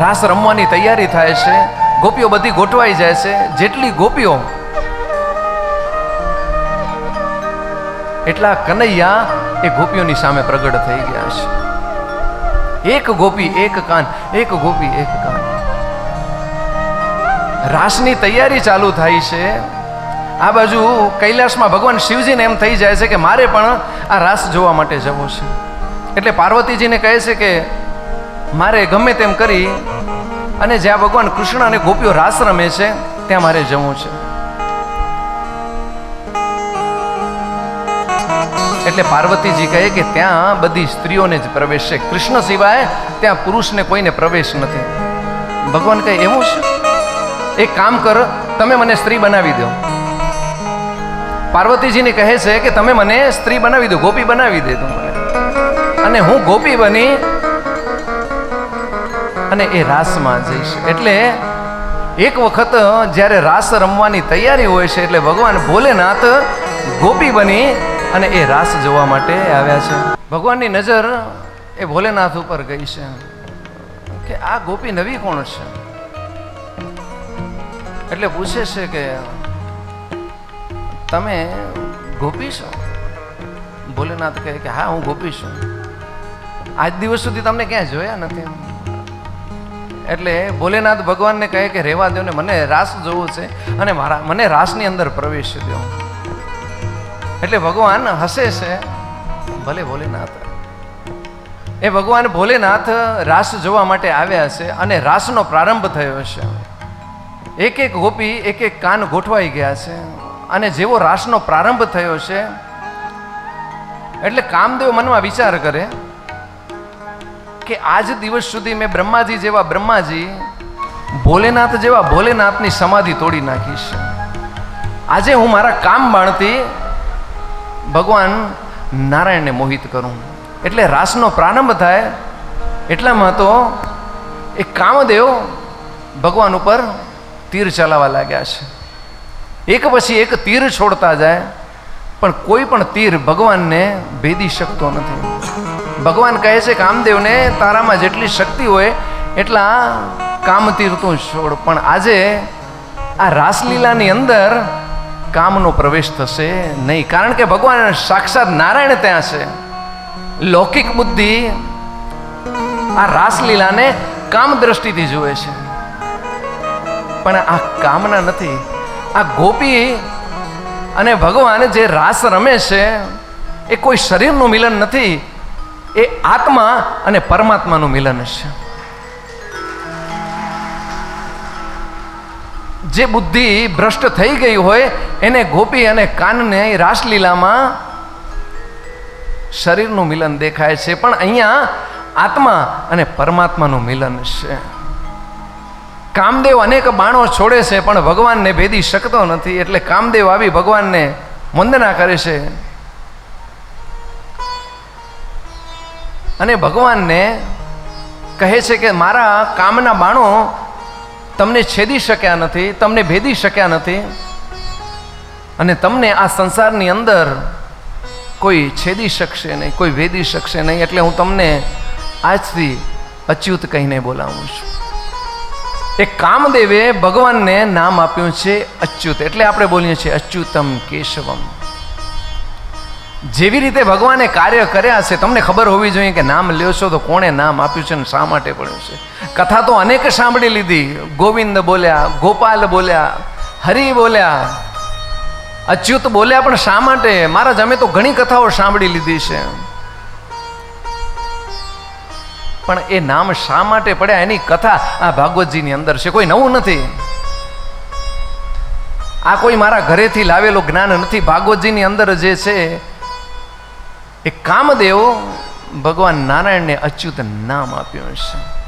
રાસ રમવાની તૈયારી થાય છે, ગોપીઓ બધી ગોઠવાઈ જાય છે, જેટલી ગોપીઓ એટલા કનૈયા એ ગોપીઓની સામે પ્રગટ થઈ ગયા છે. એક ગોપી, એક કાન, એક ગોપી, એક કાન. રાસની તૈયારી ચાલુ થાય છે. આ બાજુ કૈલાસમાં ભગવાન શિવજીને એમ થઈ જાય છે કે મારે પણ આ રાસ જોવા માટે જવો છે. એટલે પાર્વતીજીને કહે છે કે મારે ગમે તેમ કરી અને જ્યાં ભગવાન કૃષ્ણ અને ગોપીઓ રાસ રમે છે, ત્યાં મારે જવું છે. એટલે પાર્વતીજી કહે કે ત્યાં બધી સ્ત્રીઓને જ પ્રવેશ છે. કૃષ્ણ સિવાય ત્યાં પુરુષને કોઈને પ્રવેશ નથી. ભગવાન કહે, એવું છે? એક કામ કર, તમે મને સ્ત્રી બનાવી દો. પાર્વતીજીને કહે છે કે, તમે મને સ્ત્રી બનાવી દો, ગોપી બનાવી દે તું મને. અને હું ગોપી બની અને એ રાસમાં જઈશ. એટલે એક વખત જ્યારે રાસ રમવાની તૈયારી હોય છે, એટલે ભગવાન ભોલેનાથ ગોપી બની અને એ રાસ જોવા માટે આવ્યા છે. ભગવાનની નજર એ ભોલેનાથ ઉપર ગઈ છે કે આ ગોપી નવી કોણ છે? એટલે પૂછે છે કે, તમે ગોપી છો? ભોલેનાથ કહે કે, હા, હું ગોપી છું. આજ દિવસ સુધી તમને ક્યાંય જોયા નથી. એટલે ભોલેનાથ ભગવાનને કહે કે રહેવા દો ને, મને રાસ જોવું છે અને મારા, મને રાસની અંદર પ્રવેશ દો એટલે ભગવાન હસે છે, ભલે ભોલેનાથ. એ ભગવાન ભોલેનાથ રાસ જોવા માટે આવ્યા છે અને રાસનો પ્રારંભ થયો છે. એક એક ગોપી, એક એક કાન ગોઠવાઈ ગયા છે અને જેવો રાસનો પ્રારંભ થયો છે, એટલે કામદેવ મનમાં વિચાર કરે કે આજ દિવસ સુધી મેં બ્રહ્માજી જેવા બ્રહ્માજી, ભોલેનાથ જેવા ભોલેનાથની સમાધિ તોડી નાખી છે. આજે હું મારા કામ બાણથી ભગવાન નારાયણને મોહિત કરું. એટલે રાસનો પ્રારંભ થાય, એટલામાં તો એ કામદેવ ભગવાન ઉપર તીર ચલાવવા લાગ્યા છે. એક પછી એક તીર છોડતા જાય, પણ કોઈ પણ તીર ભગવાનને ભેદી શકતો નથી. ભગવાન કહે છે કામદેવને તારામાં જેટલી શક્તિ હોય એટલા કામતી ઋતુ છોડ. પણ આજે આ રાસલીલાની અંદર કામનો પ્રવેશ થશે નહીં. કારણ કે ભગવાન સાક્ષાત નારાયણ ત્યાં છે. લૌકિક બુદ્ધિ આ રાસલીલાને કામ દ્રષ્ટિથી જુએ છે. પણ આ કામના નથી. આ ગોપી અને ભગવાન જે રાસ રમે છે, એ કોઈ શરીરનું મિલન નથી. એ આત્મા અને પરમાત્માનું મિલન છે. જે બુદ્ધિ ભ્રષ્ટ થઈ ગઈ હોય, એને ગોપી અને કાનને રાસલીલામાં શરીરનું મિલન દેખાય છે, પણ અહીંયા આત્મા અને પરમાત્માનું મિલન છે. કામદેવ અનેક બાણો છોડે છે, પણ ભગવાનને ભેદી શકતો નથી, એટલે કામદેવ આવી ભગવાનને વંદના કરે છે. અને ભગવાનને કહે છે કે મારા કામના બાણો તમને છેદી શક્યા નથી, તમને ભેદી શક્યા નથી. અને તમને આ સંસારની અંદર કોઈ છેદી શકશે નહીં, કોઈ ભેદી શકશે નહીં, એટલે હું તમને આજથી અચ્યુત કહીને બોલાવું છું. એ કામદેવે ભગવાનને નામ આપ્યું છે અચ્યુત, એટલે આપણે બોલીએ છીએ અચ્યુતમ કેશવમ. જેવી રીતે ભગવાને કાર્ય કર્યા છે, તમને ખબર હોવી જોઈએ કે નામ લ્યો છો તો કોણે નામ આપ્યું છે ને શા માટે પડ્યું છે? કથા તો અનેક સાંભળી લીધી. ગોવિંદ બોલ્યા, ગોપાલ બોલ્યા, હરિ બોલ્યા, અચ્યુત બોલ્યા, પણ શા માટે? મહારાજ અમે તો ઘણી કથાઓ સાંભળી લીધી છે. પણ એ નામ શા માટે પડ્યા? એની કથા આ ભાગવતજીની અંદર છે. કોઈ નવું નથી. આ કોઈ મારા ઘરેથી લાવેલો જ્ઞાન નથી. ભાગવતજીની અંદર જે છે એ કામદેવ ભગવાન નારાયણને અચ્યુત નામ આપ્યું છે